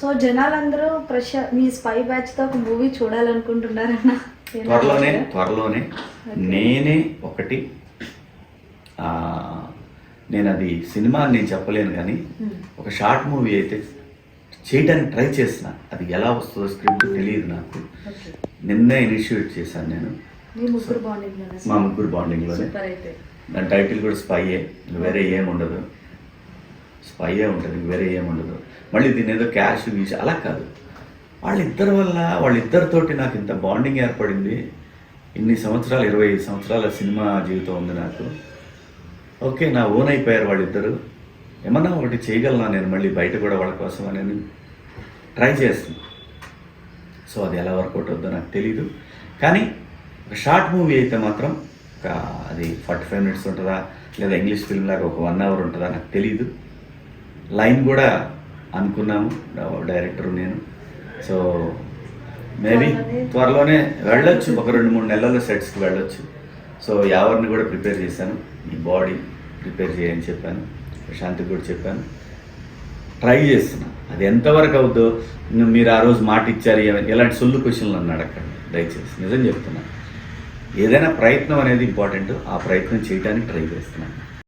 So జనాలందరూ ప్రశ మీ spy బ్యాచ్తో ఒక movie చూడాలనుకుంటున్నారన్న త్వరలోనే త్వరలోనే నేనే ఒకటి నేను అది సినిమా నేను చెప్పలేను కానీ ఒక షార్ట్ మూవీ అయితే చేయడానికి ట్రై చేసిన. అది ఎలా వస్తుందో స్క్రిప్ట్ తెలియదు నాకు. నిన్నే ఇనిషియేట్ చేశాను నేను. మీ ముగ్గురు బాండింగ్లోనే దాని టైటిల్ కూడా స్పైయే. వేరే ఏం ఉండదు. స్పైయే ఉంటుంది వేరే ఏముండదు ఉండదు. మళ్ళీ దీని ఏదో క్యాష్ గీచ్ అలా కాదు. వాళ్ళిద్దరి వల్ల వాళ్ళిద్దరితోటి నాకు ఇంత బాండింగ్ ఏర్పడింది. ఇన్ని సంవత్సరాలు ఇరవై ఐదు సంవత్సరాల సినిమా జీవితం ఉంది నాకు. ఓకే నా ఓన్ అయిపోయారు వాళ్ళిద్దరు. ఏమన్నా ఒకటి చేయగలనా నేను మళ్ళీ బయట కూడా వాళ్ళ కోసం అని ట్రై చేస్తున్నాను సో అది ఎలా వర్కౌట్ అవుద్దో నాకు తెలీదు. కానీ ఒక షార్ట్ మూవీ అయితే మాత్రం ఒక అది ఫార్టీ ఫైవ్ మినిట్స్ ఉంటుందా లేదా ఇంగ్లీష్ ఫిల్మ్ లాగా ఒక వన్ అవర్ ఉంటుందా నాకు తెలీదు. లైన్ కూడా అనుకున్నాము డైరెక్టర్ నేను. సో మేబీ త్వరలోనే. వెళ్ళొచ్చు. ఒక రెండు మూడు నెలల్లో సెట్స్కి వెళ్ళొచ్చు. సో ఎవరిని కూడా ప్రిపేర్ చేశాను. ఈ బాడీ ప్రిపేర్ చేయని చెప్పాను. ప్రశాంత్కి కూడా చెప్పాను. ట్రై చేస్తున్నా. అది ఎంతవరకు అవుద్దో మీరు ఆ రోజు మాట ఇచ్చారు ఏమని ఇలాంటి సొల్లు క్వశ్చన్లు నన్ను అడగండి దయచేసి. నిజం చెప్తున్నా. ఏదైనా ప్రయత్నం అనేది ఇంపార్టెంట్. ఆ ప్రయత్నం చేయడానికి ట్రై చేస్తున్నాను